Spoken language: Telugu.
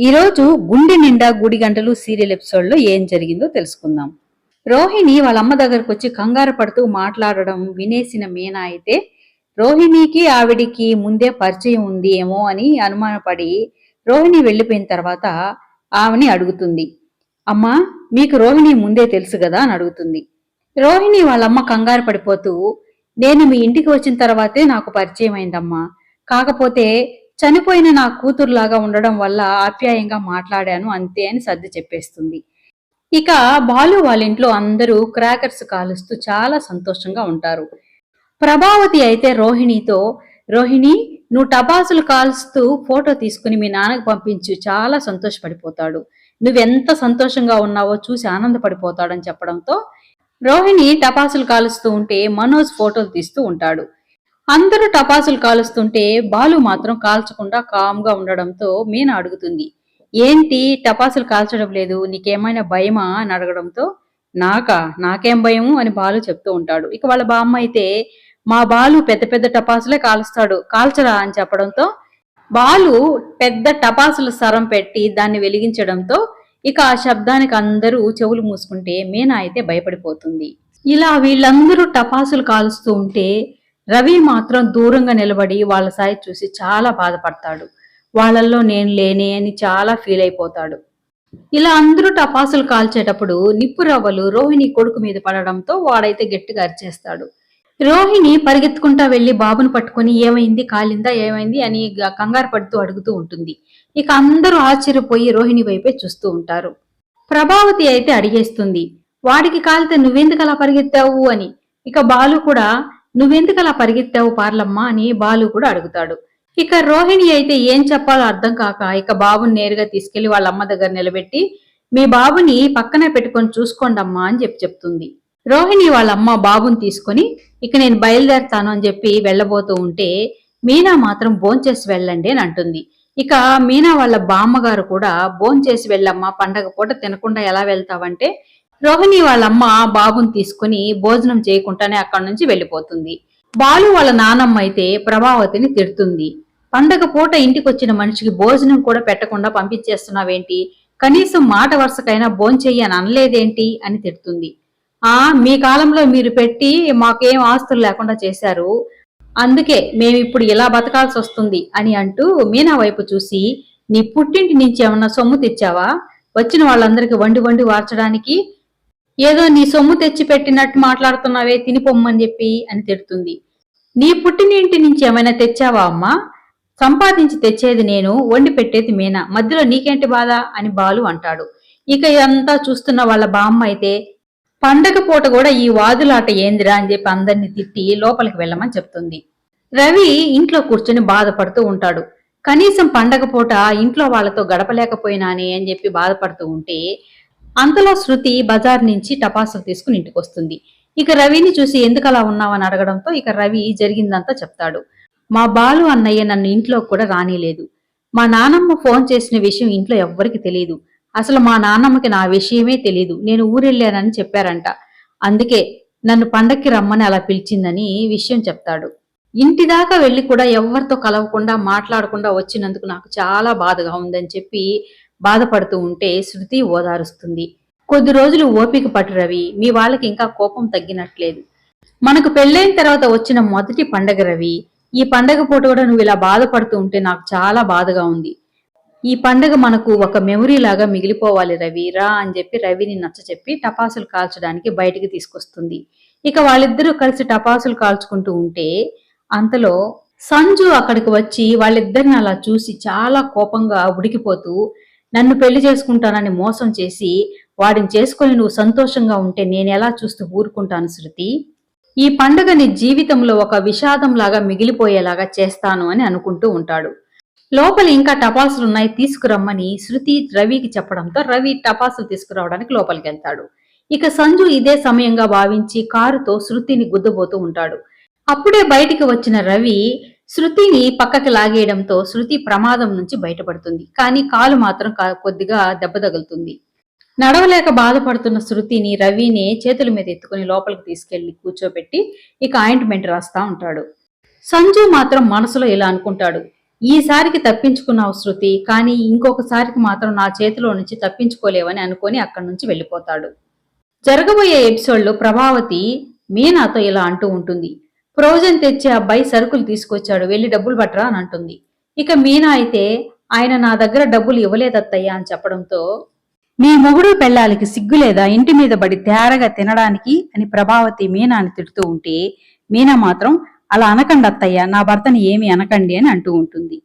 ఈరోజు గుండె నిండా గుడి గంటలు సీరియల్ ఎపిసోడ్లో ఏం జరిగిందో తెలుసుకుందాం. రోహిణి వాళ్ళ అమ్మ దగ్గరకు వచ్చి కంగారు పడుతూ మాట్లాడడం వినేసిన మీనా అయితే రోహిణికి ఆవిడికి ముందే పరిచయం ఉంది ఏమో అని అనుమానపడి రోహిణి వెళ్ళిపోయిన తర్వాత ఆమెని అడుగుతుంది. అమ్మా మీకు రోహిణి ముందే తెలుసు కదా అని అడుగుతుంది. రోహిణి వాళ్ళమ్మ కంగారు పడిపోతూ నేను మీ ఇంటికి వచ్చిన తర్వాతే నాకు పరిచయం అయిందమ్మా కాకపోతే చనిపోయిన నా కూతురులాగా ఉండడం వల్ల ఆప్యాయంగా మాట్లాడాను అంతే అని సర్ది చెప్పేస్తుంది. ఇక బాలు వాళ్ళ ఇంట్లో అందరూ క్రాకర్స్ కాలుస్తూ చాలా సంతోషంగా ఉంటారు. ప్రభావతి అయితే రోహిణితో రోహిణి నువ్వు టపాసులు కాల్స్తూ ఫోటో తీసుకుని మీ నాన్నకు పంపించు చాలా సంతోషపడిపోతాడు. నువ్వెంత సంతోషంగా ఉన్నావో చూసి ఆనందపడిపోతాడని చెప్పడంతో రోహిణి టపాసులు కాలుస్తూ ఉంటే మనోజ్ ఫోటోలు తీస్తూ ఉంటాడు. అందరూ టపాసులు కాలుస్తుంటే బాలు మాత్రం కాల్చకుండా కామ్గా ఉండడంతో మీనా అడుగుతుంది. ఏంటి టపాసులు కాల్చడం లేదు? నీకేమైనా భయమా? అని అడగడంతో నాకా? నాకేం భయము? అని బాలు చెప్తూ ఉంటాడు. ఇక వాళ్ళ బామ్మ అయితే మా బాలు పెద్ద పెద్ద టపాసులే కాలుస్తాడు. కాల్చరా? అని చెప్పడంతో బాలు పెద్ద టపాసుల సరం పెట్టి దాన్ని వెలిగించడంతో ఇక ఆ శబ్దానికి అందరూ చెవులు మూసుకుంటే మీనా అయితే భయపడిపోతుంది. ఇలా వీళ్ళందరూ టపాసులు కాలుస్తూ ఉంటే రవి మాత్రం దూరంగా నిలబడి వాళ్ళ సాయి చూసి చాలా బాధపడతాడు. వాళ్ళల్లో నేను లేనే అని చాలా ఫీల్ అయిపోతాడు. ఇలా అందరూ టపాసులు కాల్చేటప్పుడు నిప్పు రవ్వలు రోహిణి కొడుకు మీద పడడంతో వాడైతే గట్టిగా అరిచేస్తాడు. రోహిణి పరిగెత్తుకుంటా వెళ్ళి బాబును పట్టుకొని ఏమైంది? కాలిందా? ఏమైంది? అని కంగారు పడుతూ అడుగుతూ ఉంటుంది. ఇక అందరూ ఆశ్చర్యపోయి రోహిణి వైపే చూస్తూ ఉంటారు. ప్రభావతి అయితే అడిగేస్తుంది. వాడికి కాలితే నువ్వెందుకు అలా పరిగెత్తావు? అని. ఇక బాలు కూడా నువ్వెందుకు అలా పరిగెత్తావు పార్లమ్మ అని బాలు కూడా అడుగుతాడు. ఇక రోహిణి అయితే ఏం చెప్పాలో అర్థం కాక ఇక బాబుని నేరుగా తీసుకెళ్ళి వాళ్ళ అమ్మ దగ్గర నిలబెట్టి మీ బాబుని పక్కన పెట్టుకొని చూసుకోండమ్మా అని చెప్పి చెప్తుంది. రోహిణి వాళ్ళ అమ్మ బాబుని తీసుకొని ఇక నేను బయలుదేరుతాను అని చెప్పి వెళ్ళబోతూ ఉంటే మీనా మాత్రం భోంచేసి వెళ్ళండి అని అంటుంది. ఇక మీనా వాళ్ళ బామ్మగారు కూడా భోంచేసి వెళ్ళమ్మా పండగ పూట తినకుండా ఎలా వెళ్తావంటే రోహిణి వాళ్ళమ్మ బాబుని తీసుకుని భోజనం చేయకుండానే అక్కడి నుంచి వెళ్ళిపోతుంది. బాలు వాళ్ళ నానమ్మ అయితే ప్రభావతిని తిడుతుంది. పండగ పూట ఇంటికొచ్చిన మనిషికి భోజనం కూడా పెట్టకుండా పంపించేస్తున్నావేంటి? కనీసం మాట వరుసకైనా భోంచెయ్యి అని అనలేదేంటి? అని తిడుతుంది. ఆ మీ కాలంలో మీరు పెట్టి మాకేం ఆస్తులు లేకుండా చేశారు. అందుకే మేమిప్పుడు ఇలా బతకాల్సి వస్తుంది అని అంటూ మీనా వైపు చూసి నీ పుట్టింటి నుంచి ఏమన్నా సొమ్ము తెచ్చావా? వచ్చిన వాళ్ళందరికీ వండి వండి వార్చడానికి ఏదో నీ సొమ్ము తెచ్చి పెట్టినట్టు మాట్లాడుతున్నావే తిని పొమ్మని చెప్పి అని తిడుతుంది. నీ పుట్టినింటి నుంచి ఏమైనా తెచ్చావా అమ్మా? సంపాదించి తెచ్చేది నేను వండి పెట్టేది మీనా? మధ్యలో నీకేంటి బాధ? అని బాలు అంటాడు. ఇక ఇదంతా చూస్తున్న వాళ్ళ బామ్మ అయితే పండగ పూట కూడా ఈ వాదులాట ఏందిరా అని చెప్పి అందరిని తిట్టి లోపలికి వెళ్ళమని చెప్తుంది. రవి ఇంట్లో కూర్చొని బాధపడుతూ ఉంటాడు. కనీసం పండగ పూట ఇంట్లో వాళ్ళతో గడపలేకపోయినానే అని చెప్పి బాధపడుతూ ఉంటే అంతలో శృతి బజార్ నుంచి టపాసులు తీసుకుని ఇంటికి వస్తుంది ఇక రవిని చూసి ఎందుకు అలా ఉన్నావని అడగడంతో ఇక రవి జరిగిందంతా చెప్తాడు. మా బాలు అన్నయ్య నన్ను ఇంట్లో కూడా రానిలేదు. మా నానమ్మ ఫోన్ చేసిన విషయం ఇంట్లో ఎవ్వరికి తెలియదు అసలు మా నాన్నమ్మకి నా విషయమే తెలియదు నేను ఊరెళ్ళానని చెప్పారంట. అందుకే నన్ను పండక్కి రమ్మని అలా పిలిచిందని విషయం చెప్తాడు. ఇంటి దాకా వెళ్ళి కూడా ఎవరితో కలవకుండా మాట్లాడకుండా వచ్చినందుకు నాకు చాలా బాధగా ఉందని చెప్పి బాధపడుతూ ఉంటే శృతి ఓదారుస్తుంది. కొద్ది రోజులు ఓపిక పట్టు రవి మీ వాళ్ళకి ఇంకా కోపం తగ్గినట్లేదు. మనకు పెళ్ళైన తర్వాత వచ్చిన మొదటి పండగ రవి. ఈ పండగ పూట కూడా నువ్వు ఇలా బాధపడుతూ ఉంటే నాకు చాలా బాధగా ఉంది. ఈ పండగ మనకు ఒక మెమరీ లాగా మిగిలిపోవాలి రవి. రా అని చెప్పి రవిని నచ్చ చెప్పి టపాసులు కాల్చడానికి బయటికి తీసుకొస్తుంది. ఇక వాళ్ళిద్దరూ కలిసి టపాసులు కాల్చుకుంటూ ఉంటే అంతలో సంజు అక్కడికి వచ్చి వాళ్ళిద్దరిని అలా చూసి చాలా కోపంగా ఉడికిపోతూ నన్ను పెళ్ళి చేసుకుంటానని మోసం చేసి వాడిని చేసుకొని నువ్వు సంతోషంగా ఉంటే నేను ఎలా చూస్తూ ఊరుకుంటాను శృతి? ఈ పండుగ నీ జీవితంలో ఒక విషాదంలాగా మిగిలిపోయేలాగా చేస్తాను అని అనుకుంటూ ఉంటాడు. లోపల ఇంకా టపాసులు ఉన్నాయి తీసుకురమ్మని శృతి రవికి చెప్పడంతో రవి టపాసులు తీసుకురావడానికి లోపలికి వెళ్తాడు. ఇక సంజు ఇదే సమయంగా భావించి కారుతో శృతిని గుద్దబోతూ ఉంటాడు. అప్పుడే బయటికి వచ్చిన రవి శృతిని పక్కకి లాగేయడంతో శృతి ప్రమాదం నుంచి బయటపడుతుంది. కానీ కాలు మాత్రం కా- కొద్దిగా దెబ్బ తగులుతుంది. నడవలేక బాధపడుతున్న శృతిని రవిని చేతుల మీద ఎత్తుకుని లోపలికి తీసుకెళ్ళి కూర్చోబెట్టి ఇక ఆయింట్మెంట్ రాస్తా ఉంటాడు. సంజు మాత్రం మనసులో ఇలా అనుకుంటాడు. ఈసారికి తప్పించుకున్నావు శృతి కానీ ఇంకొకసారికి మాత్రం నా చేతిలో నుంచి తప్పించుకోలేవని అనుకొని అక్కడి నుంచి వెళ్ళిపోతాడు. జరగబోయే ఎపిసోడ్లో ప్రభావతి మీనాతో ఇలా అంటూ ఉంటుంది. ప్రొవిజన్ తెచ్చే అబ్బాయి సరుకులు తీసుకొచ్చాడు వెళ్ళి డబ్బులు పట్టరా అని అంటుంది. ఇక మీనా అయితే ఆయన నా దగ్గర డబ్బులు ఇవ్వలేదత్తయ్యా అని చెప్పడంతో నీ మొగుడు పెళ్ళాలకి సిగ్గులేదా ఇంటి మీద పడి తేరగా తినడానికి అని ప్రభావతి మీనాని తిడుతూ ఉంటే మీనా మాత్రం అలా అనకండి అత్తయ్య నా భర్తని ఏమి అనకండి అని అంటూ ఉంటుంది.